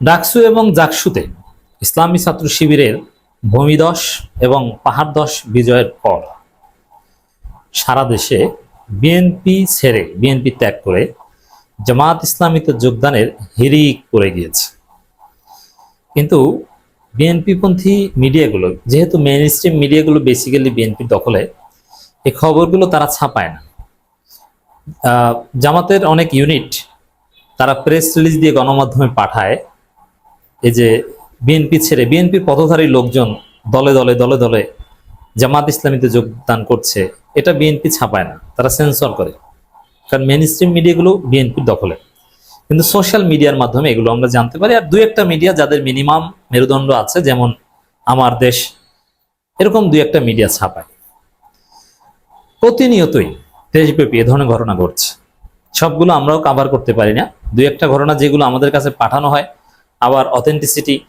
ডাকসু এবং জাকসুতে ইসলামী ছাত্র শিবিরের ভূমিদশ এবং পাহাড়দশ বিজয়ের পর সারা দেশে বিএনপি ছেড়ে বিএনপি ত্যাগ করে জামাত ইসলামীতে যোগদানের হিরিক পড়ে গিয়েছে। কিন্তু বিএনপিপন্থী মিডিয়াগুলো, যেহেতু মেইন স্ট্রিম মিডিয়াগুলো বেসিক্যালি বিএনপি দখলে এই খবরগুলো তারা ছাপায় না। জামাতের অনেক ইউনিট তারা প্রেস রিলিজ দিয়ে গণমাধ্যমে পাঠায় এই যে বিএনপি ছেড়ে, বিএনপির পথধারী লোকজন দলে দলে দলে দলে জামাত ইসলামীতে যোগদান করছে, এটা বিএনপি ছাপায় না, তারা সেন্সর করে। কারণ মেন স্ট্রিম মিডিয়াগুলো বিএনপির দখলে। কিন্তু সোশ্যাল মিডিয়ার মাধ্যমে এগুলো আমরা জানতে পারি, আর দু একটা মিডিয়া যাদের মিনিমাম মেরুদণ্ড আছে, যেমন আমার দেশ, এরকম দুই একটা মিডিয়া ছাপায়। প্রতিনিয়তই দেশব্যাপী এ ধরনের ঘটনা ঘটছে। সবগুলো আমরাও কাভার করতে পারি না। দুই একটা ঘটনা যেগুলো আমাদের কাছে পাঠানো হয় আবার অথেন্টিসিটি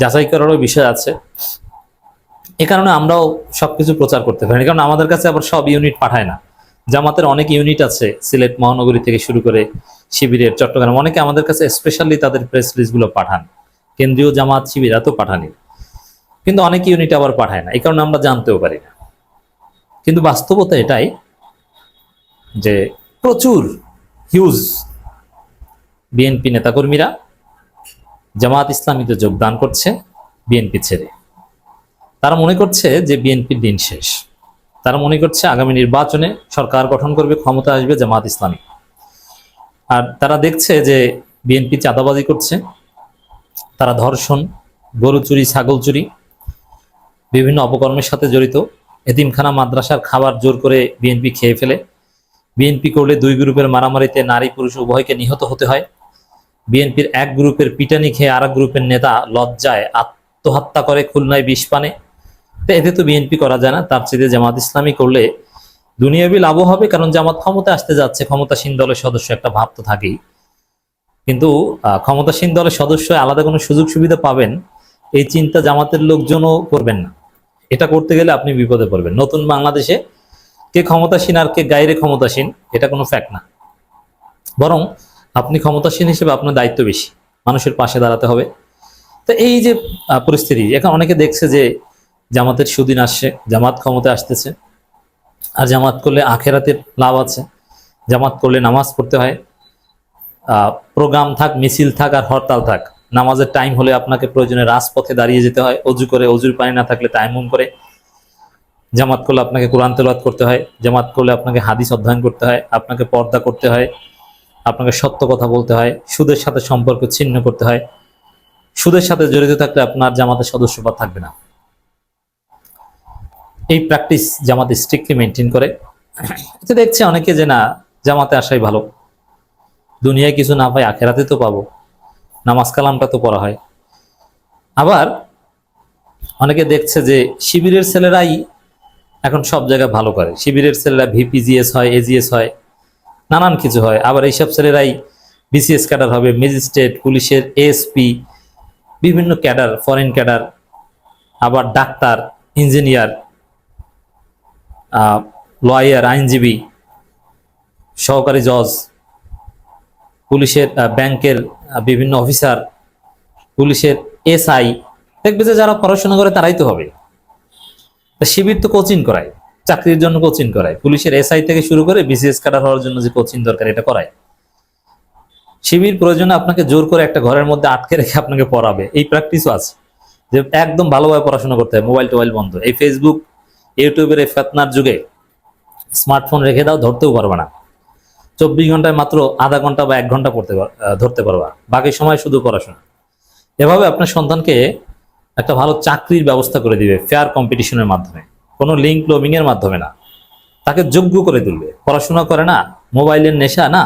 যাচাই করারও বিষয় আছে। এ কারণে আমরাও সবকিছু প্রচার করতে পারি কারণ আমাদের কাছে আবার সব ইউনিট পাঠায় না। জামাতের অনেক ইউনিট আছে, সিলেট মহানগরী থেকে শুরু করে শিবিরের, চট্টগ্রাম, অনেকে আমাদের কাছে স্পেশালি তাদের প্রেস লিস্টগুলো পাঠান। কেন্দ্রীয় জামাত শিবির এত পাঠানি। কিন্তু অনেক ইউনিট আবার পাঠায় না। এই কারণে আমরা জানতেও পারি না। কিন্তু বাস্তবতা এটাই যে প্রচুর হিউজ বিএনপি নেতাকর্মীরা জামাত ইসলামীতে যোগদান করছে বিএনপি ছেড়ে। তারা মনে করছে যে বিএনপির দিন শেষ। তারা মনে করছে আগামী নির্বাচনে সরকার গঠন করবে, ক্ষমতা আসবে জামাত ইসলামী। আর তারা দেখছে যে বিএনপি চাঁদাবাজি করছে। তারা ধর্ষণ, গরু চুরি, ছাগল চুরি, বিভিন্ন অপকর্মের সাথে জড়িত। এতিমখানা, মাদ্রাসার খাবার জোর করে বিএনপি খেয়ে ফেলে। বিএনপি করলে দুই গ্রুপের মারামারিতে নারী পুরুষ উভয়কে নিহত হতে হয়। বিএনপির এক গ্রুপের পিটানি খেয়ে আর গ্রুপের নেতা লজ্জায় আত্মহত্যা করে খুলনায় বিষ পানে। এতে তো বিএনপি করা যায় না, তার চেয়ে জামাত ইসলামী করলে দুনিয়াবি লাভও হবে, কারণ জামাত ক্ষমতা আসতে যাচ্ছে, ক্ষমতাসীন দলের সদস্য একটা ভাব তো থাকেই। কিন্তু ক্ষমতাসীন দলের সদস্য আলাদা কোনো সুযোগ সুবিধা পাবেন, এই চিন্তা জামাতের লোকজনও করবেন না। এটা করতে গেলে আপনি বিপদে পড়বেন। নতুন বাংলাদেশে কে ক্ষমতাসীন আর কে গাইরে ক্ষমতাসীন, এটা কোনো ফ্যাক্ট না। বরং আপনি ক্ষমতাসীন হিসেবে আপনার দায়িত্ব বেশি, মানুষের পাশে দাঁড়াতে হবে। তো এই যে পরিস্থিতি, এখন অনেকে দেখছে যে জামাতের সুদিন আসছে, জামাত ক্ষমতা আসতেছে, আর জামাত করলে আখেরাতের লাভ আছে। জামাত করলে নামাজ পড়তে হয়। প্রোগ্রাম থাক, মিছিল থাক আর হরতাল থাক, নামাজের টাইম হলে আপনাকে প্রয়োজনে রাজপথে দাঁড়িয়ে যেতে হয়, অজু করে, অজুর পানি না থাকলে তাইমুম করে। জামাত করলে আপনাকে কোরআন তেলাওয়াত করতে হয়, জামাত করলে আপনাকে হাদিস অধ্যয়ন করতে হয়, আপনাকে পর্দা করতে হয়। আপনাকে সত্য কথা বলতে হয়, সুদের সাথে সম্পর্ক ছিন্ন করতে হয়। সুদের সাথে জড়িত থাকলে আপনার জামাতের সদস্যপদ থাকবে না। এই প্র্যাকটিস জামাতে স্ট্রিক্টলি মেনটেন করে। এতে দেখছে অনেকে যে না, জামাতে আসাই ভালো। দুনিয়ায় কিছু না পাই, আখেরাতে তো পাবো। নামাজ কালামটা তো পড়া হয়। আবার অনেকে দেখছে যে শিবিরের ছেলেরাই এখন সব জায়গায় ভালো করে। শিবিরের ছেলেরা ভিপিজিএস হয় এজিএস হয়। নানান কিছু হয়। আবার এইসব ছেলেরাই বিসিএস ক্যাডার হবে, ম্যাজিস্ট্রেট, পুলিশের এএসপি বিভিন্ন ক্যাডার ফরেন ক্যাডার, আবার ডাক্তার ইঞ্জিনিয়ার লয়ার আইনজীবী, সহকারী জজ, পুলিশের ব্যাংকের বিভিন্ন অফিসার পুলিশের এসআই দেখবে যে যারা পড়াশোনা করে তারাই তো হবে। শিবির তো কোচিং করায়। চাকরির জন্য কোচিং করায়। পুলিশের এসআই থেকে শুরু করে বিসিএস কাটার হওয়ার জন্য যে কোচিং দরকার, এটা করায়। শিবির প্রয়োজনে আপনাকে জোর করে একটা ঘরের মধ্যে আটকে রেখে আপনাকে পড়াবে। এই প্র্যাকটিসও আছে। যে একদম ভালোভাবে পড়াশোনা করতে হয় মোবাইল টোবাইল বন্ধ। এই ফেসবুক ইউটিউবের এই ফেতনার যুগে স্মার্টফোন রেখে দাও, ধরতেও পারবে না। চব্বিশ ঘন্টায় মাত্র আধা ঘণ্টা বা এক ঘণ্টা পড়তে ধরতে পারবা। বাকি সময় শুধু পড়াশোনা। এভাবে আপনার সন্তানকে একটা ভালো চাকরির ব্যবস্থা করে দিবে ফেয়ার কম্পিটিশনের মাধ্যমে। কোনো লিঙ্ক লোমিং এর মাধ্যমে না। তাকে যোগ্য করে তুলবে। পড়াশোনা করে না, মোবাইলের নেশা না,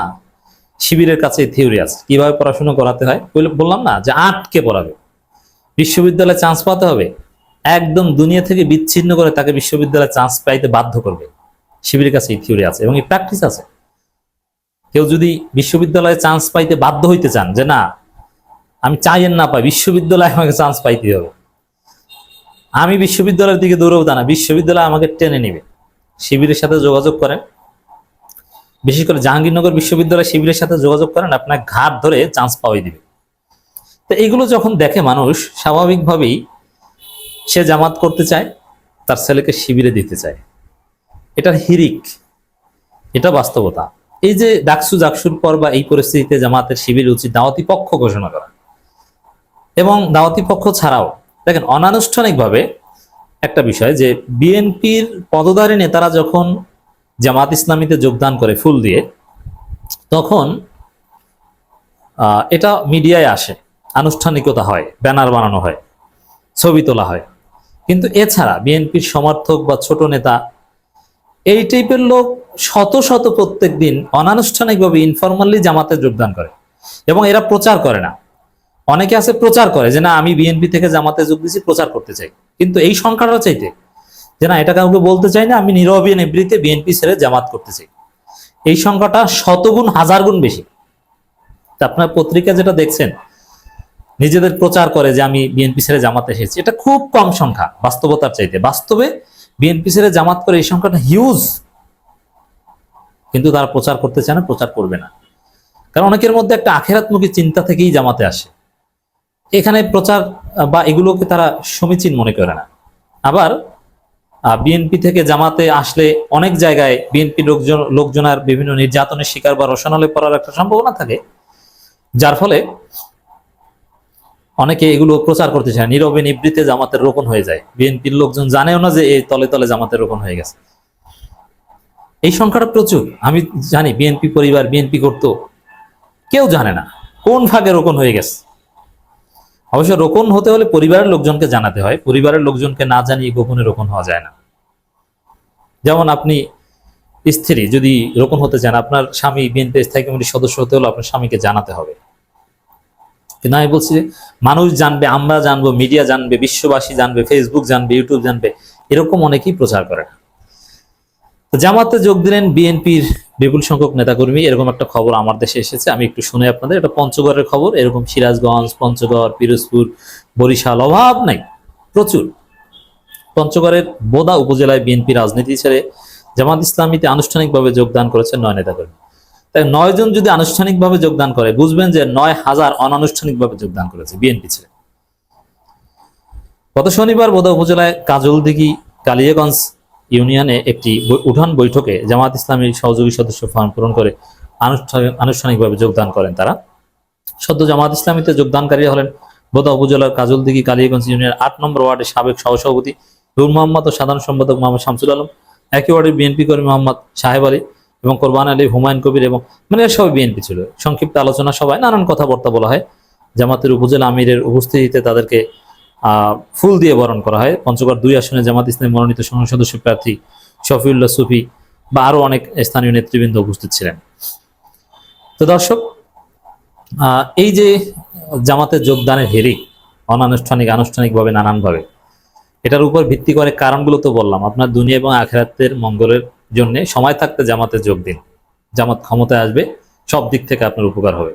শিবিরের কাছে থিওরি আছে। কীভাবে পড়াশোনা করাতে হয়? বললাম না যে আটকে পড়াবে। বিশ্ববিদ্যালয়ে চান্স পাতে হবে। একদম দুনিয়া থেকে বিচ্ছিন্ন করে তাকে বিশ্ববিদ্যালয়ে চান্স পাইতে বাধ্য করবে। শিবিরের কাছে এই থিওরি আছে এবং এই প্র্যাকটিস আছে। কেউ যদি বিশ্ববিদ্যালয়ে চান্স পাইতে বাধ্য হইতে চান যে না, আমি চাই না পাই, বিশ্ববিদ্যালয়ে আমাকে চান্স পাইতে হবে। আমি বিশ্ববিদ্যালয়ের দিকে দৌড়াবো তা না, বিশ্ববিদ্যালয় আমাকে টেনে নেবে। শিবিরের সাথে যোগাযোগ করেন। বিশেষ করে জাহাঙ্গীরনগর বিশ্ববিদ্যালয় শিবিরের সাথে যোগাযোগ করেন, আপনার ঘাট ধরে চান্স পাওয়াই দিবে। তো এগুলো যখন দেখে মানুষ, স্বাভাবিকভাবেই সে জামাত করতে চায়, তার ছেলেকে শিবিরে দিতে চায়। এটার হিরিক, এটা বাস্তবতা। এই যে ডাকসু জাকসুর পর বা এই পরিস্থিতিতে জামাতের শিবির উচিত দাওয়াতি পক্ষ ঘোষণা করা। এবং দাওয়াতি পক্ষ ছাড়াও দেখেন, অনানুষ্ঠানিকভাবে একটা বিষয় যে বিএনপির পদধারী নেতারা যখন জামাত ইসলামীতে যোগদান করে ফুল দিয়ে, তখন এটা মিডিয়ায় আসে, আনুষ্ঠানিকতা হয়, ব্যানার বানানো হয়, ছবি তোলা হয়। কিন্তু এছাড়া বিএনপির সমর্থক বা ছোট নেতা, এই টাইপের লোক শত শত প্রত্যেক দিন অনানুষ্ঠানিকভাবে ইনফরমালি জামাতে যোগদান করে এবং এরা প্রচার করে না। অনেকে আছে প্রচার করে যে, না, আমি বিএনপি থেকে জামাতে যোগ দিয়েছি, প্রচার করতে চাই। কিন্তু এই সংখ্যাটা চাইতে। যে, না, এটা কাউকে বলতে চাই না, আমি নীরবে নিবৃত্তে বিএনপি ছেড়ে জামাত করতে চাই। এই সংখ্যাটা শতগুণ হাজার গুণ বেশি আপনার পত্রিকা যেটা দেখছেন, নিজেদের প্রচার করে যে, আমি বিএনপি ছেড়ে জামাতে এসেছি। এটা খুব কম সংখ্যা, বাস্তবতার চাইতে। বাস্তবে বিএনপি ছেড়ে জামাত করে এই সংখ্যাটা হিউজ কিন্তু তারা প্রচার করতে চায় না, প্রচার করবে না। কারণ অনেকের মধ্যে একটা আখেরাতমুখী চিন্তা থেকেই জামাতে আসে। এখানে প্রচার বা এগুলোকে তারা সমীচীন মনে করে না। আবার বিএনপি থেকে জামাতে আসলে অনেক জায়গায় বিএনপি লোকজন, লোকজনের বিভিন্ন নির্যাতনের শিকার বা রসনালে পড়ার একটা সম্ভাবনা থাকে, যার ফলে অনেকে এগুলো প্রচার করতে চায় নীরবে নিবৃত্তে জামাতের রোপণ হয়ে যায়। বিএনপির লোকজন জানেও না যে এই তলে তলে জামাতের রোপণ হয়ে গেছে। এই সংখ্যাটা প্রচুর। আমি জানি বিএনপি পরিবার, বিএনপি করতো কেউ জানে না কোন ভাগে রোপণ হয়ে গেছে। অবশ্য রোপণ হতে হলে পরিবারের লোকজনকে জানাতে হয়। পরিবারের লোকজনকে না জানিয়ে গোপনে রোপণ হওয়া যায় না। যেমন আপনি স্ত্রী, যদি রোপণ হতে চান, আপনার স্বামী বিএনপি স্থায়ী কমিটির সদস্য হতে হলে আপনার স্বামীকে জানাতে হবে। কিন্তু আমি বলছি যে, মানুষ জানবে, আমরা জানব, মিডিয়া জানবে, বিশ্ববাসী জানবে ফেসবুক জানবে ইউটিউব জানবে, এরকম অনেকেই প্রচার করে না। জামাতে যোগ দিলেন বিএনপির বিপুল সংখ্যক নেতাকর্মী, এরকম একটা খবর আমার দেশে এসেছে, আমি একটু শুনে আপনাদের। এটা পঞ্চগড়ের খবর, এরকম সিরাজগঞ্জ, পঞ্চগড়, পিরোজপুর, বরিশাল, অভাব নাই, প্রচুর। পঞ্চগড়ের বোদা উপজেলায় বিএনপি রাজনীতি ছেড়ে জামাত ইসলামীতে আনুষ্ঠানিকভাবে যোগদান করেছেন নয় নেতাকর্মী। তাই নয় জন যদি আনুষ্ঠানিকভাবে যোগদান করে, বুঝবেন যে নয় হাজার অনানুষ্ঠানিকভাবে যোগদান করেছে বিএনপি ছেড়ে। গত শনিবার বোদা উপজেলায় কাজলদিঘি, কালিয়াগঞ্জ ইউনিয়নে একটি উঠান বৈঠকে জামাত ইসলামীর সহযোগী সদস্য ফর্ম পূরণ করে আনুষ্ঠানিকভাবে যোগদান করেন তারা। সদ্য জামাত ইসলামীতে যোগদানকারীরা হলেন বোদা উপজেলার কাজলদিঘি, কালিয়াগঞ্জ ইউনিয়নের আট নম্বর ওয়ার্ডের সাবেক সহসভাপতি নূর মোহাম্মদ ও সাধারণ সম্পাদক মোহাম্মদ শামসুল আলম, একই ওয়ার্ডের বিএনপি কর্মী মোহাম্মদ সাহেব আলী এবং কোরবান আলী, হুমায়ুন কবির এবং মানে এরা সবাই বিএনপি ছিল। সংক্ষিপ্ত আলোচনা সভায় নানান কথাবার্তা বলা হয়। জামাতের উপজেলা আমিরের উপস্থিতিতে তাদেরকে ফুল দিয়ে বরণ করা হয়। পঞ্চগড় দুই আসনে জামাত ইসলাম মনোনীত সংসদ সদস্য প্রার্থী শফিউল্লাহ সুফি বা আরও অনেক স্থানীয় নেতৃবৃন্দ উপস্থিত ছিলেন। তো দর্শক এই যে জামাতের যোগদানের হেরি অনানুষ্ঠানিক, আনুষ্ঠানিকভাবে, নানানভাবে, এটার উপর ভিত্তি করে কারণগুলো তো বললাম। আপনার দুনিয়া এবং আখেরাতের মঙ্গলের জন্য সময় থাকতে জামাতে যোগ দিন। জামাত ক্ষমতায় আসবে, সব দিক থেকে আপনার উপকার হবে।